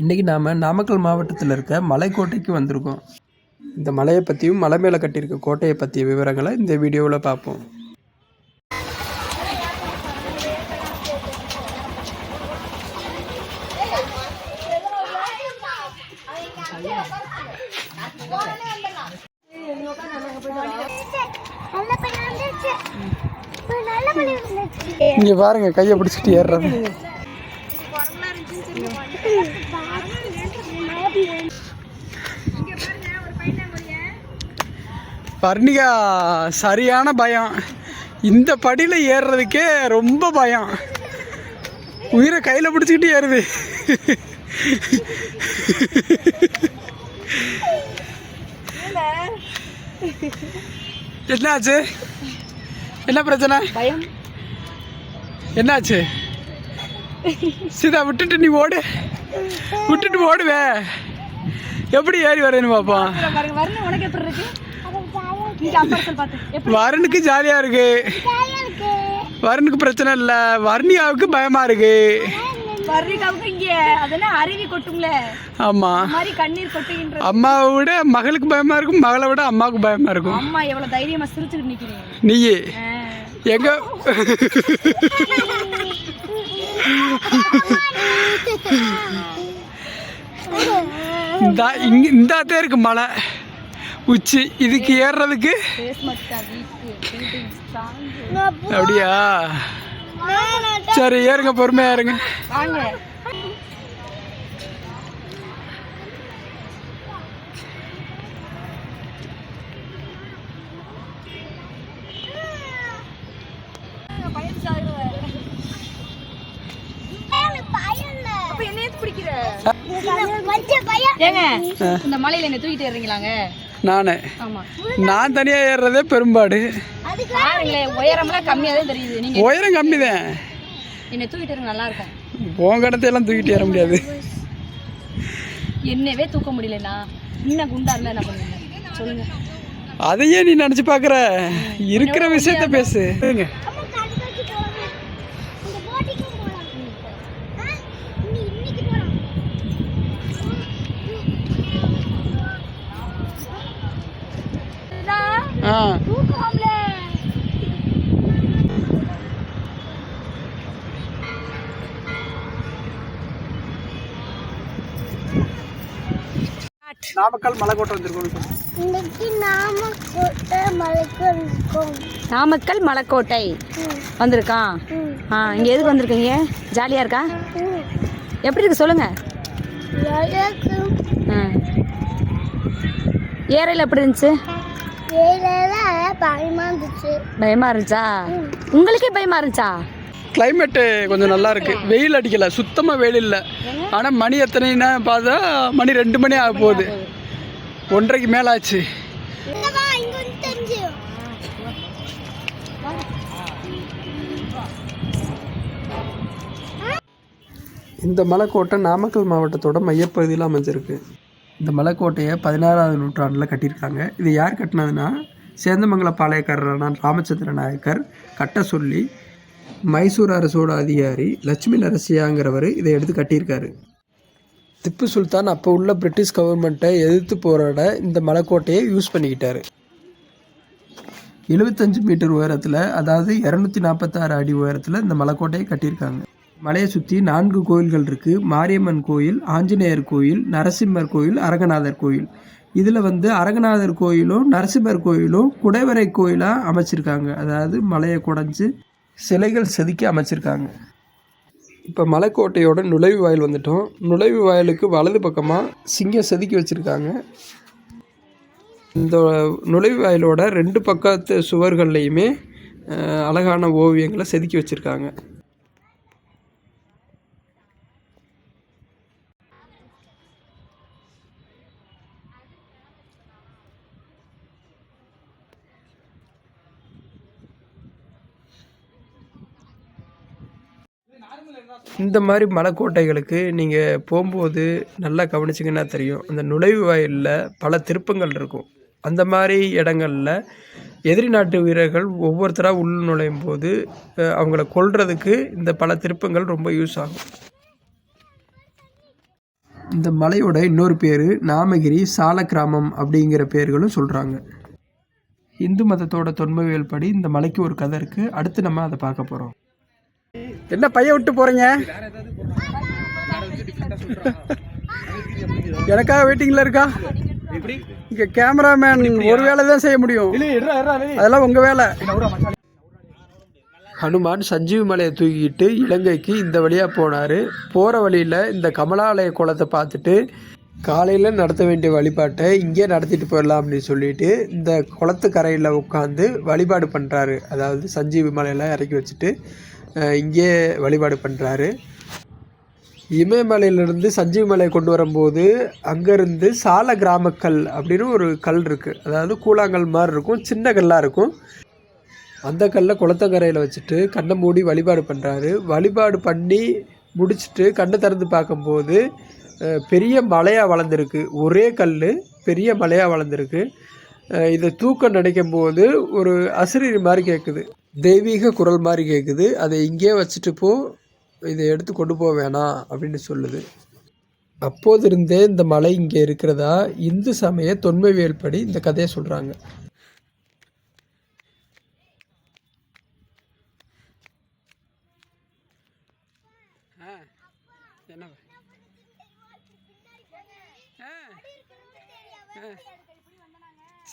இன்றைக்கி நாம் நாமக்கல் மாவட்டத்தில் இருக்க மலைக்கோட்டைக்கு வந்திருக்கோம். இந்த மலையை பற்றியும் மலை மேலே கட்டியிருக்க கோட்டையை பற்றிய விவரங்களை இந்த வீடியோவில் பார்ப்போம். இங்க பாருங்க கைய பாருங்கள் கையை பிடிச்சிட்டு ஏறுறது. வர்ணிகா சரியான பயம். இந்த படியில் ஏறுறதுக்கே ரொம்ப பயம். உயிரை கையில் பிடிச்சிக்கிட்டு ஏறுது. என்னாச்சு? என்ன பிரச்சனை? என்னாச்சு? சீதா விட்டுட்டு நீ ஓடு. விட்டுட்டு ஓடுவே. எப்படி ஏறி வரேன்னு பார்ப்போம் வருணுக்கு இருக்கு. ஜாலியா இருக்கு. வருணுக்கு பிரச்சனை இல்லை. வர்ணிகாவுக்கு பயமா இருக்கு. அம்மாவை விட மகளுக்கு பயமா இருக்கும் மகளை விட அம்மாவுக்கு பயமா இருக்கும். அம்மா எவ்வளவு தைரியமா சிரிச்சுட்டு நிக்கிறீங்க. நீயே. எங்க? இந்த இங்க இந்த இருக்கு மலை. உச்சி இதுக்கு ஏறுறதுக்கு அப்படியா? சரி ஏறுங்க பொறுமையா ஏறுங்க வாங்க அப்ப என்ன ஏத்து பிடிக்கிற கொஞ்சம் பயம் ஏங்க இந்த மலையில என்ன தூக்கிட்டு ஏறீங்களாங்க நானே. நான் தனியா ஏறுறதே பெரும்பாடு. உயரம்லாம் கம்மியா தான் தெரியுது. நீங்க உயரம் கம்மி தான் என்ன தூக்கிட்டு நல்லா இருக்கும் உன் கடத்தையெல்லாம் தூக்கிட்டு ஏற முடியாது. என்னவே தூக்க முடியலண்ணா. இன்னும் குண்டா இருந்தா என்ன பண்ணுவீங்க? சொல்லுங்க. அதையே நீ நினச்சி பார்க்குற இருக்கிற விஷயத்த பேசு ஏறுங்க. அம்மா கண்காட்சி போலாம் இந்த போட்டிக்கு போலாம் ஆ? இன்னி இன்னைக்கு போலாம் ஆ தூக்கம்ல நாமக்கல் மலைக்கோட்டை வந்திருக்கோம் இன்னைக்கு நாம கோட்டை மலைக்கு இருக்கோம் நாமக்கல் மலைக்கோட்டை வந்திருக்கான். ஆ இங்கே எதுக்கு வந்திருக்கீங்க? ஜாலியாக இருக்கா? எப்படி இருக்கு சொல்லுங்க. ஆ. ஏறையில் எப்படி இருந்துச்சு? பயமா இருந்துச்சு பயமா இருந்துச்சா உங்களுக்கே பயமா இருந்துச்சா கிளைமேட்டு கொஞ்சம் நல்லா இருக்கு வெயில் அடிக்கல. சுத்தமாக வெயில் இல்லை. ஆனால் மணி எத்தனைன்னா பார்த்தா மணி ரெண்டு மணி ஆக போகுது. ஒன்றரைக்கு மேலே ஆச்சு இங்க வா இங்க வந்து தெரிஞ்சு. இந்த மலைக்கோட்டை நாமக்கல் மாவட்டத்தோட மையப்பகுதியில் அமைஞ்சிருக்கு. இந்த மலைக்கோட்டையை பதினாறாவது நூற்றாண்டில் கட்டியிருக்காங்க. இது யார் கட்டினதுன்னா சேந்தமங்கல பாளையக்காரரான ராமச்சந்திர நாயக்கர் கட்ட சொல்லி மைசூர் அரசோட அதிகாரி லட்சுமி நரசியாங்கிறவர் இதை எடுத்து கட்டியிருக்காரு. திப்பு சுல்தான் அப்போ உள்ள பிரிட்டிஷ் கவர்மெண்ட்டை எதிர்த்து போராட இந்த மலைக்கோட்டையை யூஸ் பண்ணிக்கிட்டாரு. எழுபத்தஞ்சு மீட்டர் உயரத்தில் அதாவது இரநூத்தி நாற்பத்தாறு அடி உயரத்தில் இந்த மலைக்கோட்டையை கட்டியிருக்காங்க. மலையை சுற்றி நான்கு கோயில்கள் இருக்குது மாரியம்மன் கோயில் ஆஞ்சநேயர் கோயில் நரசிம்மர் கோயில் அரங்கநாதர் கோயில். இதில் வந்து அரங்கநாதர் கோயிலும் நரசிம்மர் கோயிலும் குடைவரை கோயிலாக அமைச்சிருக்காங்க. அதாவது மலையை குடைஞ்சு சிலைகள் செதுக்கி அமைச்சிருக்காங்க. இப்போ மலைக்கோட்டையோட நுழைவு வாயில் வந்துட்டோம். நுழைவு வாயிலுக்கு வலது பக்கமாக சிங்கம் செதுக்கி வச்சுருக்காங்க. இந்த நுழைவு வாயிலோட ரெண்டு பக்கத்து சுவர்கள்லையுமே அழகான ஓவியங்களை செதுக்கி வச்சுருக்காங்க. இந்த மாதிரி மலைக்கோட்டைகளுக்கு நீங்கள் போகும்போது நல்லா கவனிச்சிங்கன்னா தெரியும். அந்த நுழைவு வாயிலில் பல திருப்பங்கள் இருக்கும். அந்த மாதிரி இடங்களில் எதிரி நாட்டு வீரர்கள் ஒவ்வொருத்தராக உள் நுழையும் போது அவங்கள கொல்றதுக்கு இந்த பல திருப்பங்கள் ரொம்ப யூஸ் ஆகும். இந்த மலையோட இன்னொரு பேர் நாமகிரி சால கிராமம் அப்படிங்கிற பேர்களும் சொல்கிறாங்க இந்து மதத்தோட தொன்மவியல் படி இந்த மலைக்கு ஒரு கதை இருக்குது அடுத்து நம்ம அதை பார்க்க போகிறோம் என்ன பையன் விட்டு போறீங்க? எனக்காக வெயிட்டிங்ல இருக்கா? இங்க கேமராமேன் ஒரு வேலை தான் செய்ய முடியும். அதெல்லாம் உங்க வேலை. ஹனுமான் சஞ்சீவி மலையை தூக்கிட்டு இலங்கைக்கு இந்த வழியாக போனார். போகிற வழியில் இந்த கமலாலய குளத்தை பார்த்துட்டு காலையில் நடத்த வேண்டிய வழிபாட்டை இங்கே நடத்திட்டு போயிடலாம் அப்படின்னு சொல்லிட்டு இந்த குளத்து கரையில் உட்காந்து வழிபாடு பண்ணுறாரு அதாவது சஞ்சீவி மலையெல்லாம் இறக்கி வச்சுட்டு இங்கே வழிபாடு பண்ணுறாரு இமயமலையிலிருந்து சஞ்சீவி மலையை கொண்டு வரும்போது அங்கேருந்து சால கிராமக்கல் அப்படின்னு ஒரு கல் இருக்குது அதாவது கூழாங்கல் மாதிரி இருக்கும் சின்ன கல்லாக இருக்கும். அந்த கல்லை குளத்தங்கரையில் வச்சுட்டு கண்ணை மூடி வழிபாடு பண்ணுறாரு வழிபாடு பண்ணி முடிச்சுட்டு கண்ணை திறந்து பார்க்கும்போது பெரிய மலையாக வளர்ந்துருக்கு. ஒரே கல் பெரிய மலையாக வளர்ந்துருக்கு. இதை தூக்கம் நினைக்கும் போது ஒரு அசிரீரி மாதிரி கேட்குது தெய்வீக குரல் மாதிரி கேட்குது அதை இங்கேயே வச்சுட்டு போ இதை எடுத்து கொண்டு போக வேணாம் அப்படின்னு சொல்லுது. அப்போதிருந்தே இந்த மலை இங்கே இருக்கிறதா? இந்து சமய தொன்மவியல் படி இந்த கதையை சொல்கிறாங்க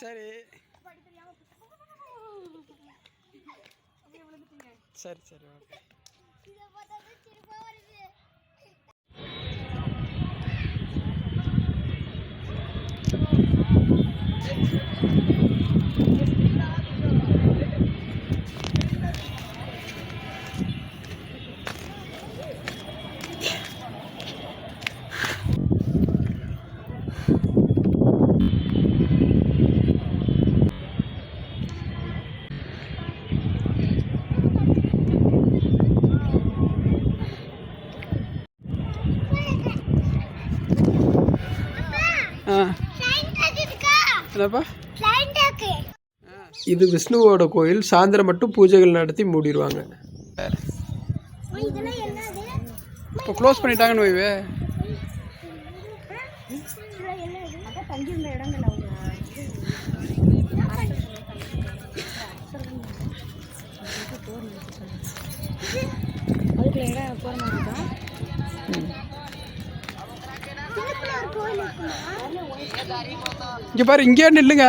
சரி. சரி சரி ஓகே இதை பார்த்தா என்னப்பா? இது விஷ்ணுவோட கோயில். சாயந்தரம் மட்டும் பூஜைகள் நடத்தி மூடிடுவாங்க இப்போ க்ளோஸ் பண்ணிட்டாங்கன்னு வைவே. இங்கே பாரு இங்கேயே நில்லுங்க.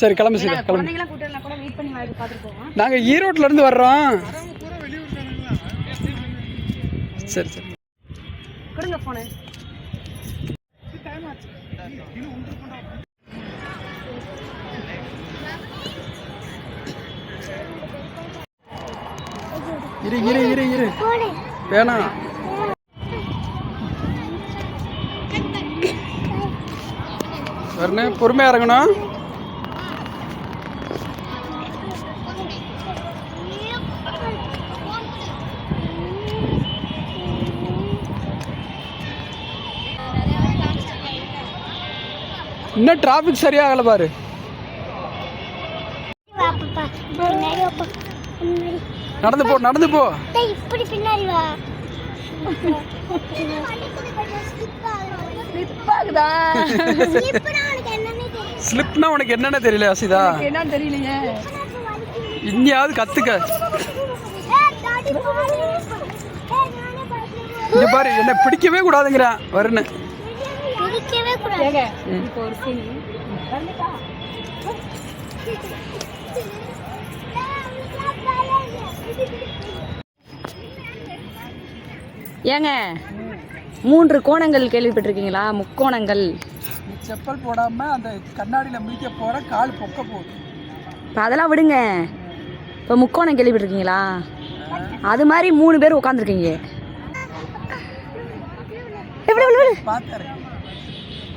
சரி கிளம்பு சரி கிளம்பு. நாங்கள் ஈரோட்ல இருந்து வர்றோம். சரி சரி. கொடுங்க ஃபோனு இரு இரு இரு இரு. வேணாம். வரணும் பொறுமையாக இறங்கணும். இன்னும் டிராஃபிக் சரியாகல பாரு. நடந்து போ நடந்து போ. டேய், இப்படி பின்னாடி வா. ஸ்லிப்னா உனக்கு என்னன்னு தெரியல. அசிதா தெரியலையே இன்னியாவது கத்துக்க. ஏய் டாடி பாரு ஏய் நானே பாத்து இங்க பாரு என்ன பிடிக்கவே கூடாதுங்கிறேன். வருன்னு இப்போ ஒரு சீன் ஏங்க மூன்று கோணங்கள் கேள்விப்பட்டிருக்கீங்களா? முக்கோணங்கள். செப்பல் போடாம அந்த கண்ணாடியில மிதிக்க போற கால் பொக்க போகுது. இப்போ அதெல்லாம் விடுங்க. இப்போ முக்கோணம் கேள்விப்பட்டிருக்கீங்களா? அது மாதிரி மூணு பேர் உட்காந்துருக்கீங்க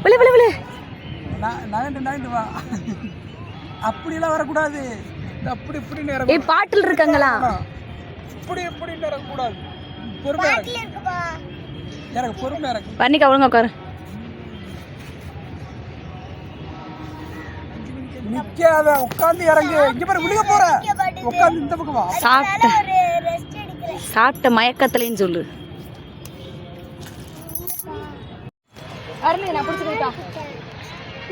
விழு விழு விழு. நகண்டு நகண்டு வா. அப்படியெல்லாம் வரக்கூடாது. அப்படி இப்படின்னு ஏய் இறங்கணும் பாட்டில் இருக்காங்களா? இப்படி இப்படின்னு இறங்கக்கூடாது. பொறுமையா இறங்கு. இருக்குப்பா. இறங்கு பொறுமையா இறங்கு. பண்ணிக்கா ஒழுங்கா உட்காரு. நிக்காத உட்காந்து இறங்கு. இங்க பாரு விழுக போற. உட்காந்து இந்த பக்கம் வா. சாப்பிட்ட. சாப்பிட்ட மயக்கத்துலன்னு சொல்லு. அருண் நான் பிடிச்சிருக்கா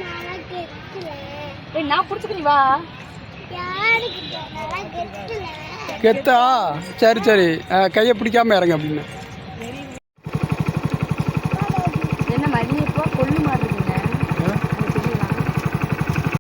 நான் கெட்டல ஏய் நான் பிடிச்சிக்கிறீ வா. கெத்தா சரி சரி. கையை பிடிக்காம இறங்க அப்படின்னு.